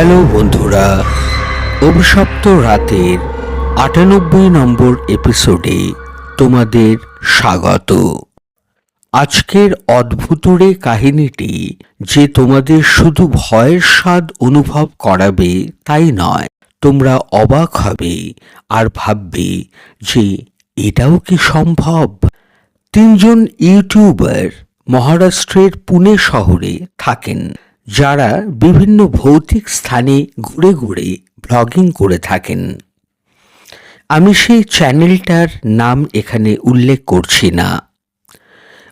Hello বন্ধুরা, অভিশপ্ত রাতের আটানব্বই নম্বর এপিসোডে তোমাদের স্বাগত। আজকের অদ্ভুতুরে কাহিনীটি যে তোমাদের শুধু ভয়ের স্বাদ অনুভব করাবে তাই নয়, তোমরা অবাক হবে আর ভাববে যে এটাও কি সম্ভব? তিনজন ইউটিউবার মহারাষ্ট্রের পুনে শহরে থাকেন। যারা বিভিন্ন ভৌতিক স্থানে ঘুরে ঘুরে ব্লগিং করে থাকেন। আমি সেই চ্যানেলটার নাম এখানে উল্লেখ করছি না।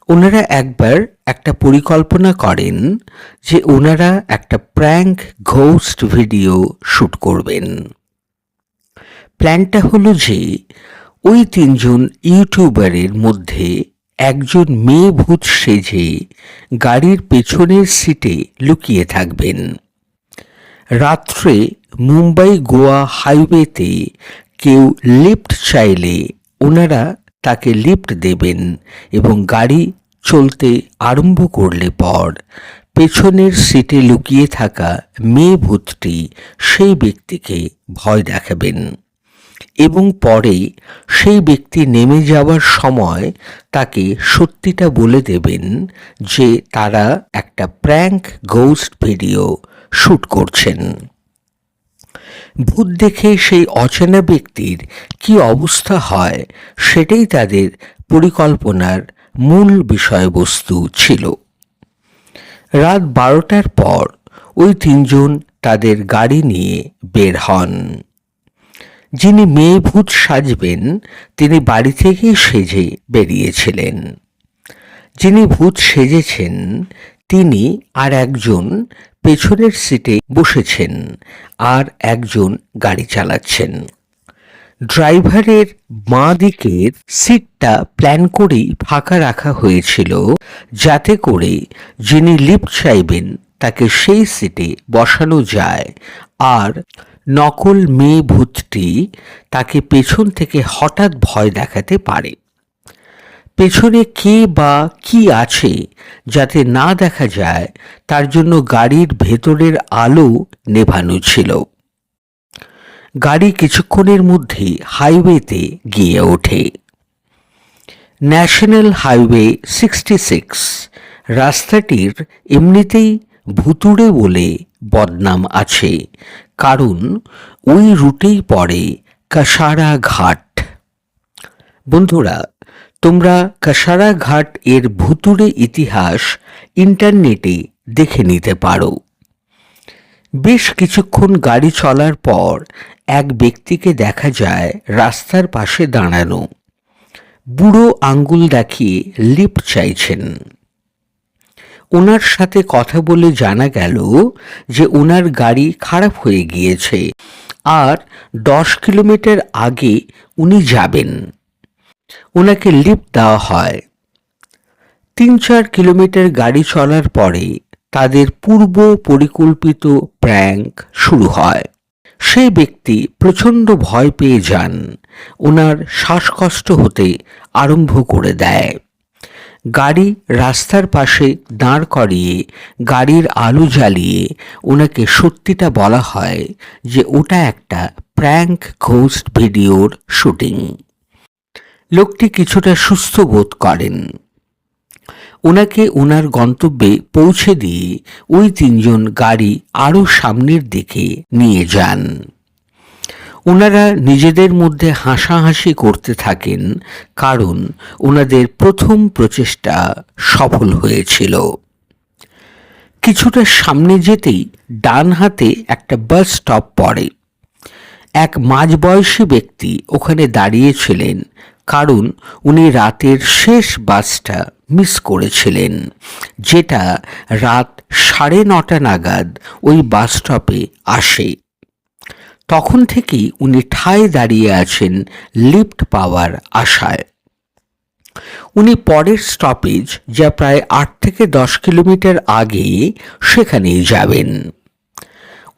ওনারা একবার একটা পরিকল্পনা করেন যে ওনারা একটা প্র্যাঙ্ক ঘোস্ট ভিডিও শ্যুট করবেন। প্ল্যানটা হলো যে ওই তিনজন ইউটিউবারের মধ্যে একজন মেয়ে ভূত সেজে গাড়ির পেছনের সিটে লুকিয়ে থাকবেন। রাত্রে মুম্বাই গোয়া হাইওয়েতে কেউ লিফট চাইলে ওনারা তাকে লিফট দেবেন এবং গাড়ি চলতে আরম্ভ করলে পর পেছনের সিটে লুকিয়ে থাকা মেয়ে ভূতটি সেই ব্যক্তিকে ভয় দেখাবেন। এবং পরে সেই ব্যক্তি নেমে যাওয়ার সময় তাকে সত্যিটা বলে দেবেন যে তারা একটা প্র্যাঙ্ক গোস্ট ভিডিও শ্যুট করছেন। ভূত দেখে সেই অচেনা ব্যক্তির কি অবস্থা হয় সেটাই তাদের পরিকল্পনার মূল বিষয়বস্তু ছিল। রাত বারোটার পর ওই তিনজন তাদের গাড়ি নিয়ে বের হন। যিনি মেয়ে ভূত সাজবেন, তিনি বাড়ি থেকেই সেজে বেরিয়েছিলেন। যিনি ভূত সেজেছেন, তিনি আর একজন পেছনের সিটে বসেছেন, আর একজন গাড়ি চালাচ্ছেন। ড্রাইভারের বাঁ দিকের সিটটা প্ল্যান করেই ফাঁকা রাখা হয়েছিল, যাতে করে যিনি লিফট চাইবেন, তাকে সেই সিটে বসানো যায়, আর নকল মেয়ে ভূতটি তাকে পেছন থেকে হঠাৎ ভয় দেখাতে পারে। পেছনে কে বা কি আছে যাতে না দেখা যায়, তার জন্য গাড়ির ভেতরের আলো নেভানো ছিল। গাড়ি কিছুক্ষণের মধ্যে হাইওয়েতে গিয়ে ওঠে। ন্যাশনাল হাইওয়ে সিক্সটি সিক্স রাস্তাটির এমনিতেই ভুতুড়ে বলে বদনাম আছে। কারণ ওই রুটেই পড়ে কাসারা ঘাট। বন্ধুরা, তোমরা কাসারা ঘাট এর ভুতুড়ে ইতিহাস ইন্টারনেটে দেখে নিতে পারো। বেশ কিছুক্ষণ গাড়ি চলার পর এক ব্যক্তিকে দেখা যায় রাস্তার পাশে দাঁড়ানো। বুড়ো আঙ্গুল দেখিয়ে লিফট চাইছেন। ওনার সাথে কথা বলে জানা গেল যে ওনার গাড়ি খারাপ হয়ে গিয়েছে আর দশ কিলোমিটার আগে উনি যাবেন। ওনাকে লিফট দেওয়া হয়। তিন চার কিলোমিটার গাড়ি চলার পরে তাদের পূর্ব পরিকল্পিত প্র্যাঙ্ক শুরু হয়। সেই ব্যক্তি প্রচণ্ড ভয় পেয়ে যান। ওনার শ্বাসকষ্ট হতে আরম্ভ করে দেয়। গাড়ি রাস্তার পাশে দাঁড় করিয়ে, গাড়ির আলো জ্বালিয়ে ওনাকে সত্যিটা বলা হয় যে ওটা একটা প্র্যাঙ্ক ঘোস্ট ভিডিওর শুটিং। লোকটি কিছুটা সুস্থ বোধ করেন। ওনাকে ওনার গন্তব্যে পৌঁছে দিয়ে ওই তিনজন গাড়ি আরও সামনের দিকে নিয়ে যান। ওনারা নিজেদের মধ্যে হাসাহাসি করতে থাকেন কারণ ওনাদের প্রথম প্রচেষ্টা সফল হয়েছিল। কিছুটা সামনে যেতেই ডান হাতে একটা বাস স্টপ পড়ে। এক মাঝবয়সী ব্যক্তি ওখানে দাঁড়িয়েছিলেন কারণ উনি রাতের শেষ বাসটা মিস করেছিলেন, যেটা রাত সাড়ে নটা নাগাদ ওই বাস স্টপে আসে। তখন থেকেই উনি ঠায় দাঁড়িয়ে আছেন লিফট পাওয়ার আশায়। উনি পরের স্টপেজ যা প্রায় আট থেকে দশ কিলোমিটার আগে সেখানেই যাবেন।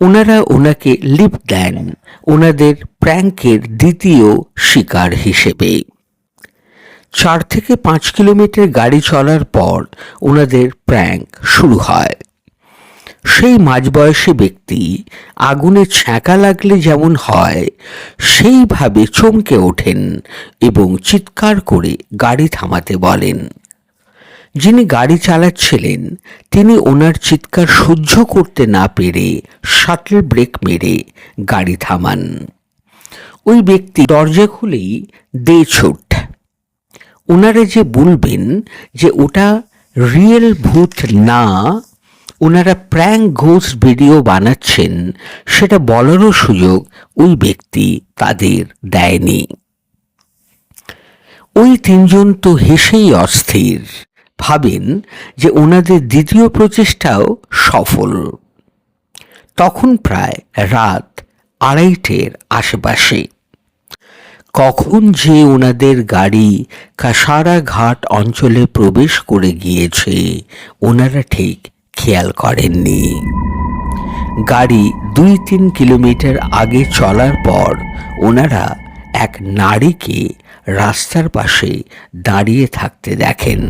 ওনারা ওনাকে লিফট দেন ওনাদের প্র্যাঙ্কের দ্বিতীয় শিকার হিসেবে। চার থেকে পাঁচ কিলোমিটার গাড়ি চলার পর ওনাদের প্র্যাঙ্ক শুরু হয়। সেই মাঝবয়সী ব্যক্তি আগুনে ছ্যাঁকা লাগলে যেমন হয়, সেইভাবে চমকে ওঠেন এবং চিৎকার করে গাড়ি থামাতে বলেন। যিনি গাড়ি চালাচ্ছিলেন, তিনি ওনার চিৎকার সহ্য করতে না পেরে শাটল ব্রেক মেরে গাড়ি থামান। ওই ব্যক্তি দরজা খুলেই দে ছুট। ওনারা যে বলবেন যে ওটা রিয়েল ভূত না ওনারা প্র্যাঙ্ক ঘোষ ভিডিও বানাচ্ছেন, সেটা বলারও সুযোগ ওই ব্যক্তি তাদের দেয়নি। ওই তিনজন তো হেসেই অস্থির, ভাবেন যে ওনাদের দ্বিতীয় প্রচেষ্টাও সফল। তখন প্রায় রাত আড়াইটের আশেপাশে। কখন যে ওনাদের গাড়ি কাসারা ঘাট অঞ্চলে প্রবেশ করে গিয়েছে, ওনারা ঠিক খেয়াল করেননি। গাড়ি দুই তিন কিলোমিটার আগে চলার পর ওনারা এক নারীকে রাস্তার পাশে দাঁড়িয়ে থাকতে দেখেন।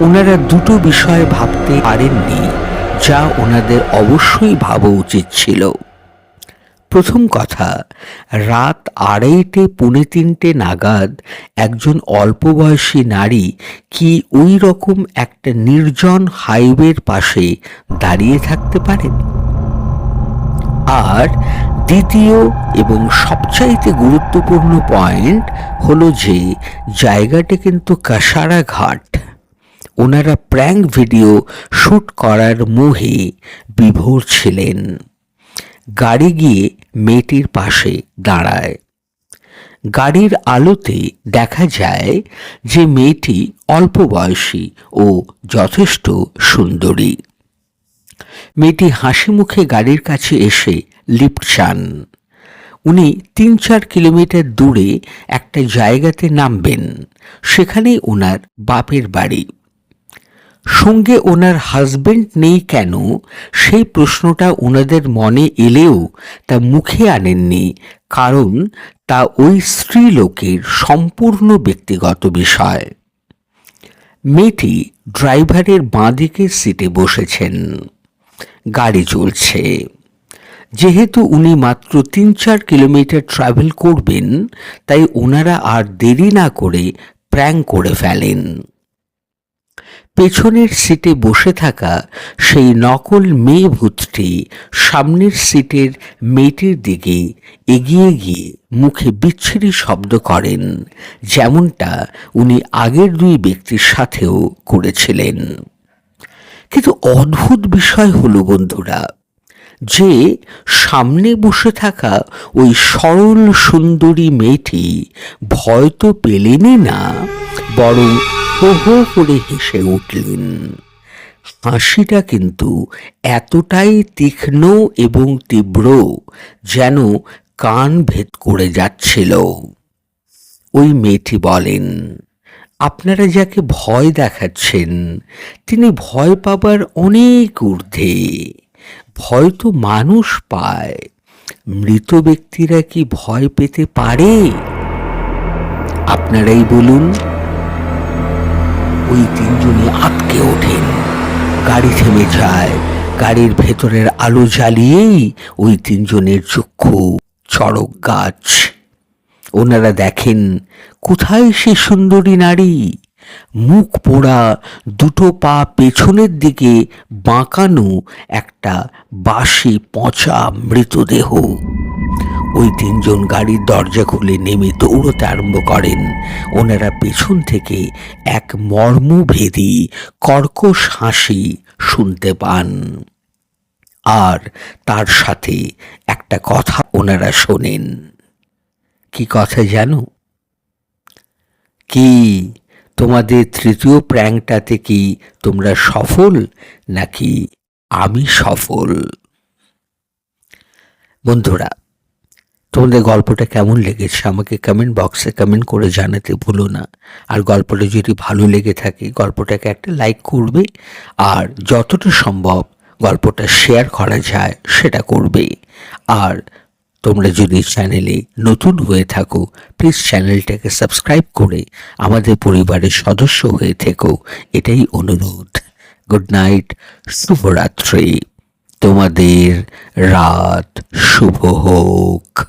ওনারা দুটো বিষয় ভাবতে পারেননি, যা ওনাদের অবশ্যই ভাবা উচিত ছিল। প্রথম কথা, রাত আড়াইটে, পৌনে তিনটে নাগাদ একজন অল্প বয়সী নারী কি ওই রকম একটা নির্জন হাইওয়ের পাশে দাঁড়িয়ে থাকতে পারেন আর দ্বিতীয় এবং সবচাইতে গুরুত্বপূর্ণ পয়েন্ট হলো যে, জায়গাটি কিন্তু কাসারা ঘাট। ওনারা প্র্যাঙ্ক ভিডিও শ্যুট করার মোহে বিভোর ছিলেন। গাড়ি গিয়ে মেয়েটির পাশে দাঁড়ায়। গাড়ির আলোতে দেখা যায় যে মেয়েটি অল্প বয়সী ও যথেষ্ট সুন্দরী। মেয়েটি হাসি মুখে গাড়ির কাছে এসে লিফট চান। উনি তিন চার কিলোমিটার দূরে একটা জায়গাতে নামবেন। সেখানেই ওনার বাপের বাড়ি। সঙ্গে ওনার হাজবেন্ড নেই কেন? সেই প্রশ্নটা ওনাদের মনে এলেও তা মুখে আনেননি। কারণ তা ওই স্ত্রী লোকের সম্পূর্ণ ব্যক্তিগত বিষয়। মেয়েটি ড্রাইভারের বাঁ দিকের সিটে বসেছেন। গাড়ি চলছে। যেহেতু উনি মাত্র তিন চার কিলোমিটার ট্রাভেল করবেন, তাই ওনারা আর দেরি না করে প্র্যাং করে ফেলেন। পেছনের সিটে বসে থাকা সেই নকল মেয়ে ভূতটি সামনের সিটের মেয়েটির দিকে এগিয়ে গিয়ে মুখে বিচ্ছিরি শব্দ করেন, যেমনটা উনি আগের দুই ব্যক্তির সাথেও করেছিলেন। কিন্তু অদ্ভুত বিষয় হলো বন্ধুরা, যে সামনে বসে থাকা ওই সরল সুন্দরী মেয়েটি ভয় তো পেলেনই না, বরং হো করে হেসে উঠলেন। হাসিটা কিন্তু এতটাই তীক্ষ্ণ এবং তীব্র যেন কান ভেদ করে যাচ্ছিল। ওই মেয়েটি বলেন, আপনারা যাকে ভয় দেখাচ্ছেন, তিনি ভয় পাবার অনেক ঊর্ধ্বে। ভয় তো মানুষ পায়। মৃত ব্যক্তিরা কি ভয় পেতে পারে? আপনারাই বলুন। ওই তিনজনই আটকে ওঠেন। গাড়ি থেমে যায়। গাড়ির ভেতরের আলো জ্বালিয়েই ওই তিনজনের চক্ষু চড়ক গাছ। ওনারা দেখেন, কোথায় সে সুন্দরী নারী? মুখ পোড়া দুটো পা পেছনের দিকে বাঁকানো একটা বাসি পচা মৃতদেহ। ওই তিনজন গাড়ির দরজা খুলে নেমে দৌড়তে আরম্ভ করেন। ওনারা পেছন থেকে এক মর্মভেদী, কর্কশ হাসি শুনতে পান। আর তার সাথে একটা কথা ওনারা শোনেন। কি কথা জানো? কি, তোমাদের তৃতীয় প্র্যাঙ্কটাতে কি তোমরা সফল, নাকি আমি সফল? বন্ধুরা তোমাদের গল্পটা কেমন লেগেছে? আমাকে কমেন্ট বক্সে কমেন্ট করে জানাতে ভুলো না। আর গল্পটা যদি ভালো লেগে থাকে, গল্পটাকে একটা লাইক করবে। আর যতটা সম্ভব গল্পটা শেয়ার করা যায়, সেটা করবে। আর তোমরা যদি চ্যানেলে নতুন হয়ে থাকো প্লিজ চ্যানেলটাকে সাবস্ক্রাইব করে আমাদের পরিবারের সদস্য হয়ে থেকো। এটাই অনুরোধ। গুড নাইট শুভরাত্রি। তোমাদের রাত শুভ হোক।